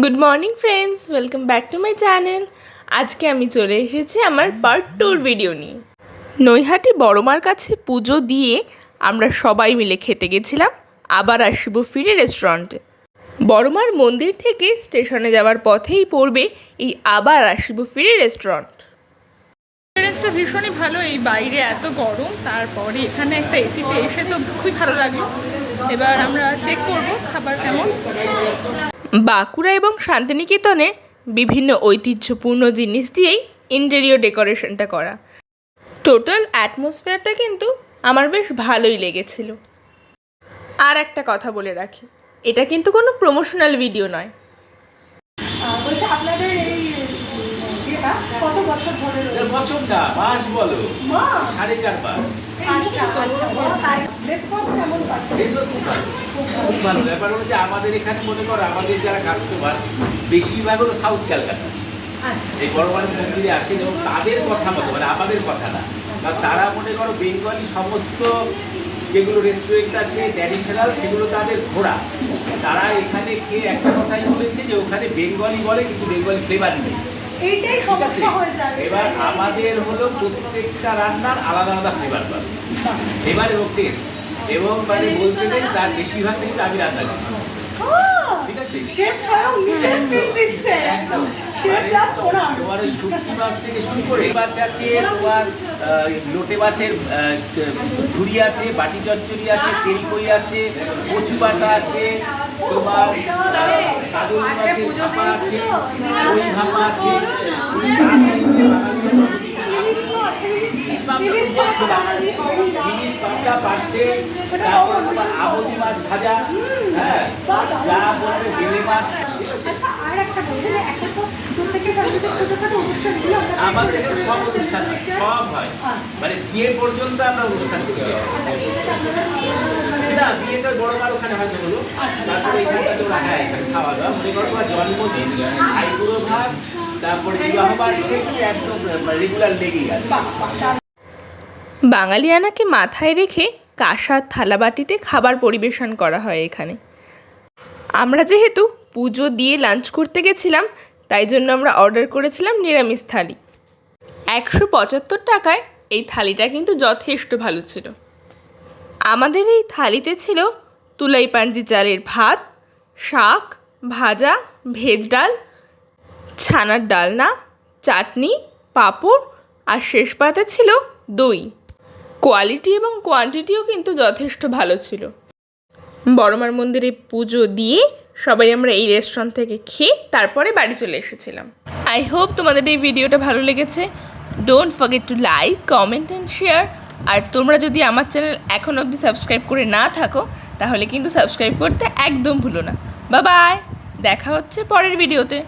Good morning friends welcome back to my channel আজকে আমি চলে এসেছি আমার পার্ট টুর ভিডিও নিয়ে। নৈহাটি বড়মার কাছে পুজো দিয়ে আমরা সবাই মিলে খেতে গেছিলাম, আবার আসব ফিরে রেস্টুরেন্টে বড়মার মন্দির থেকে স্টেশনে যাওয়ার পথেই পড়বে এই আবার আসব ফিরে রেস্টুরেন্ট এক্সপিরিয়েন্সটা ভীষণই ভালো, এই বাইরে এত গরম, তারপরে এখানে একটা এসিতে এসে তো খুবই ভালো লাগল। এবার আমরা চেক করব খাবার কেমন। বাঁকুড়া এবং শান্তিনিকেতনে বিভিন্ন ঐতিহ্যপূর্ণ জিনিস দিয়েই ইন্টেরিয়র ডেকোরেশনটা করা। টোটাল অ্যাটমসফিয়ারটা কিন্তু আমার বেশ ভালোই লেগেছিল। আর একটা কথা বলে রাখি এটা কিন্তু কোনো প্রমোশনাল ভিডিও নয়। বলছি আপনাদের এই কত বছর ধরে বছর না মাস বলো। মা! সাড়ে চার মাস। আচ্ছা আচ্ছা রেসপন্স পাচ্ছে? সেজন্য খুব ভালো। খুব ভালো। ব্যাপার হলো যে আমাদের এখানে মনে করো আমাদের যারা কাস্টমার বেশিরভাগ হলো সাউথ ক্যালকাটা আচ্ছা। এই বড় বড় মন্দিরে আসেন এবং তাদের কথা মতো মানে আমাদের কথা না। বা তারা মনে করো বেঙ্গলি সমস্ত যেগুলো রেস্টুরেন্ট আছে ট্র্যাডিশনাল সেগুলো তাদের ঘোরা। তারা এখানে খেয়ে একটা কথাই বলেছে যে ওখানে বেঙ্গলি বলে কিন্তু বেঙ্গলি ফ্লেভার নেই। এইটাই সমস্যা হয়ে যায় এবার আমাদের হলো প্রত্যেকটা রান্নার আলাদা আলাদা ফ্লেভার পাবে। ফ্লেভার এবং টেস্ট এবং মানে বলতে গেলে তার বেশিরভাগ কিন্তু আমি রান্না করি। শেফ স্বয়ং নিজে স্পিচ দিচ্ছে একদম। শেফ মানে প্লাস তোমার ওই শুটকি মাছ থেকে শুরু করে মাছ আছে তোমার লোটে মাছের ঝুড়ি আছে বাটি চচ্চড়ি আছে তেলকই আছে কচু বাটা আছে তোমার আহ, মাছের ভাপা আছে দই ভাপা আছে তারপর অনুষ্ঠান ওখানে হয়তো হ্যাঁ খাওয়া দাওয়া জন্মদিন ভাত তারপরে বিবাহ বার্ষিক একদম রেগুলার বাহ দারুণ। বাঙালিয়ানাকে মাথায় রেখে কাঁসার থালাবাটিতে খাবার পরিবেশন করা হয় এখানে। আমরা যেহেতু পুজো দিয়ে লাঞ্চ করতে গেছিলাম, তাই জন্য আমরা অর্ডার করেছিলাম নিরামিষ থালি। একশো পঁচাত্তর টাকায় এই থালিটা কিন্তু যথেষ্ট ভালো ছিল। আমাদের এই থালিতে ছিল তুলাই পাঞ্জি চালের ভাত, শাক, ভাজা, ভেজ ডাল, ছানার ডালনা, চাটনি, পাঁপড়, আর শেষ পাতে ছিল দই। কোয়ালিটি এবং কোয়ান্টিটিও কিন্তু যথেষ্ট ভালো ছিল। বড়মার মন্দিরে পুজো দিয়ে সবাই আমরা এই রেস্টুরেন্ট থেকে খেয়ে তারপরে বাড়ি চলে এসেছিলাম। আই হোপ তোমাদের এই ভিডিওটা ভালো লেগেছে। Don't forget to like comment and share আর তোমরা যদি আমার চ্যানেল এখন অবধি সাবস্ক্রাইব করে না থাকো, তাহলে কিন্তু সাবস্ক্রাইব করতে একদম ভুলো না। বা বাই দেখা হচ্ছে পরের ভিডিওতে